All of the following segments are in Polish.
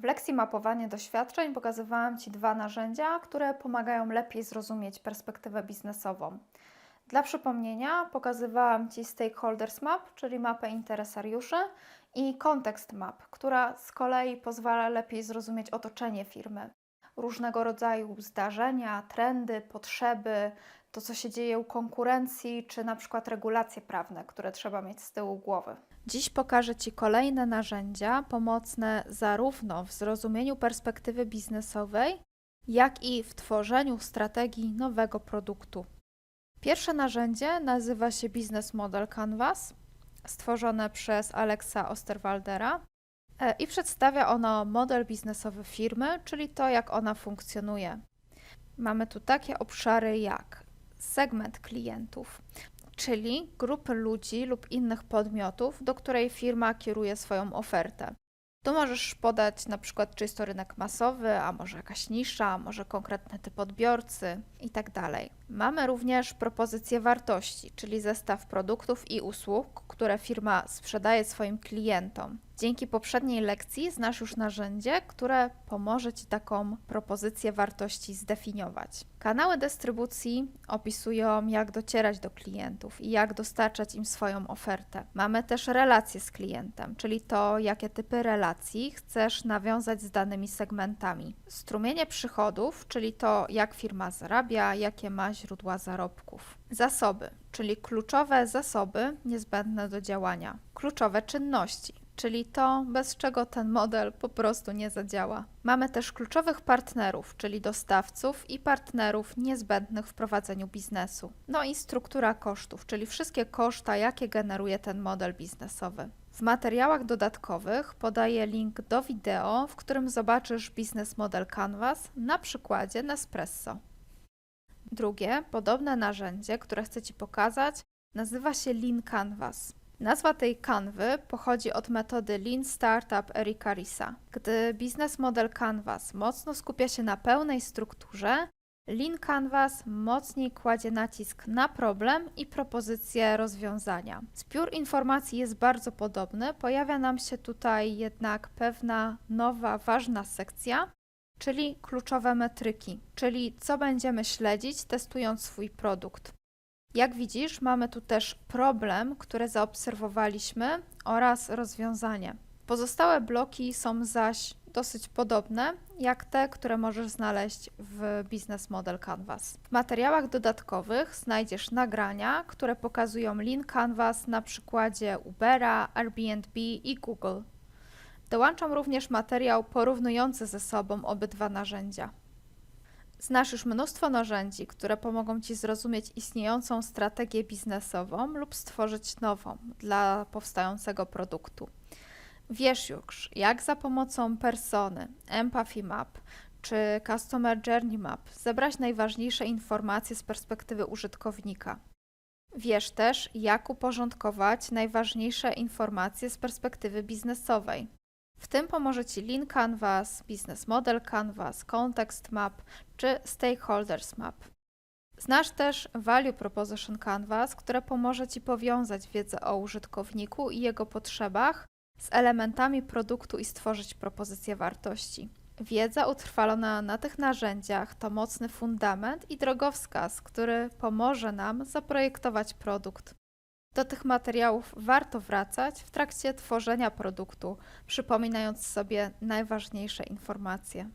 W lekcji mapowanie doświadczeń pokazywałam Ci dwa narzędzia, które pomagają lepiej zrozumieć perspektywę biznesową. Dla przypomnienia pokazywałam Ci Stakeholders Map, czyli mapę interesariuszy, i Context Map, która z kolei pozwala lepiej zrozumieć otoczenie firmy. Różnego rodzaju zdarzenia, trendy, potrzeby, to co się dzieje u konkurencji, czy na przykład regulacje prawne, które trzeba mieć z tyłu głowy. Dziś pokażę Ci kolejne narzędzia pomocne zarówno w zrozumieniu perspektywy biznesowej, jak i w tworzeniu strategii nowego produktu. Pierwsze narzędzie nazywa się Business Model Canvas, stworzone przez Alexa Osterwaldera e, i przedstawia ono model biznesowy firmy, czyli to, jak ona funkcjonuje. Mamy tu takie obszary jak segment klientów, czyli grupy ludzi lub innych podmiotów, do której firma kieruje swoją ofertę. Tu możesz podać na przykład, czy jest to rynek masowy, a może jakaś nisza, może konkretny typ odbiorcy i tak. Mamy również propozycję wartości, czyli zestaw produktów i usług, które firma sprzedaje swoim klientom. Dzięki poprzedniej lekcji znasz już narzędzie, które pomoże Ci taką propozycję wartości zdefiniować. Kanały dystrybucji opisują, jak docierać do klientów i jak dostarczać im swoją ofertę. Mamy też relacje z klientem, czyli to, jakie typy relacji chcesz nawiązać z danymi segmentami. Strumienie przychodów, czyli to, jak firma zarabia, jakie ma źródła zarobków. Zasoby, czyli kluczowe zasoby niezbędne do działania. Kluczowe czynności, czyli to, bez czego ten model po prostu nie zadziała. Mamy też kluczowych partnerów, czyli dostawców i partnerów niezbędnych w prowadzeniu biznesu. No i struktura kosztów, czyli wszystkie koszta, jakie generuje ten model biznesowy. W materiałach dodatkowych podaję link do wideo, w którym zobaczysz biznes model Canvas na przykładzie Nespresso. Drugie, podobne narzędzie, które chcę Ci pokazać, nazywa się Lean Canvas. Nazwa tej kanwy pochodzi od metody Lean Startup Erika Risa. Gdy biznes model Canvas mocno skupia się na pełnej strukturze, Lean Canvas mocniej kładzie nacisk na problem i propozycję rozwiązania. Zbiór informacji jest bardzo podobny, pojawia nam się tutaj jednak pewna nowa, ważna sekcja, czyli kluczowe metryki, czyli co będziemy śledzić testując swój produkt. Jak widzisz, mamy tu też problem, który zaobserwowaliśmy oraz rozwiązanie. Pozostałe bloki są zaś dosyć podobne, jak te, które możesz znaleźć w Business Model Canvas. W materiałach dodatkowych znajdziesz nagrania, które pokazują Lean Canvas na przykładzie Ubera, Airbnb i Google. Dołączam również materiał porównujący ze sobą obydwa narzędzia. Znasz już mnóstwo narzędzi, które pomogą Ci zrozumieć istniejącą strategię biznesową lub stworzyć nową dla powstającego produktu. Wiesz już, jak za pomocą persony, Empathy Map czy Customer Journey Map zebrać najważniejsze informacje z perspektywy użytkownika. Wiesz też, jak uporządkować najważniejsze informacje z perspektywy biznesowej. W tym pomoże Ci Lean Canvas, Business Model Canvas, Context Map czy Stakeholders Map. Znasz też Value Proposition Canvas, które pomoże Ci powiązać wiedzę o użytkowniku i jego potrzebach z elementami produktu i stworzyć propozycję wartości. Wiedza utrwalona na tych narzędziach to mocny fundament i drogowskaz, który pomoże nam zaprojektować produkt. Do tych materiałów warto wracać w trakcie tworzenia produktu, przypominając sobie najważniejsze informacje.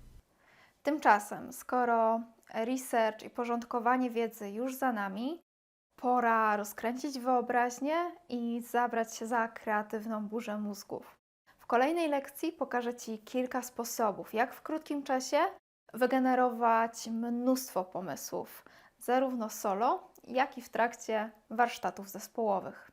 Tymczasem, skoro research i porządkowanie wiedzy już za nami, pora rozkręcić wyobraźnię i zabrać się za kreatywną burzę mózgów. W kolejnej lekcji pokażę Ci kilka sposobów, jak w krótkim czasie wygenerować mnóstwo pomysłów, zarówno solo, jak i w trakcie warsztatów zespołowych.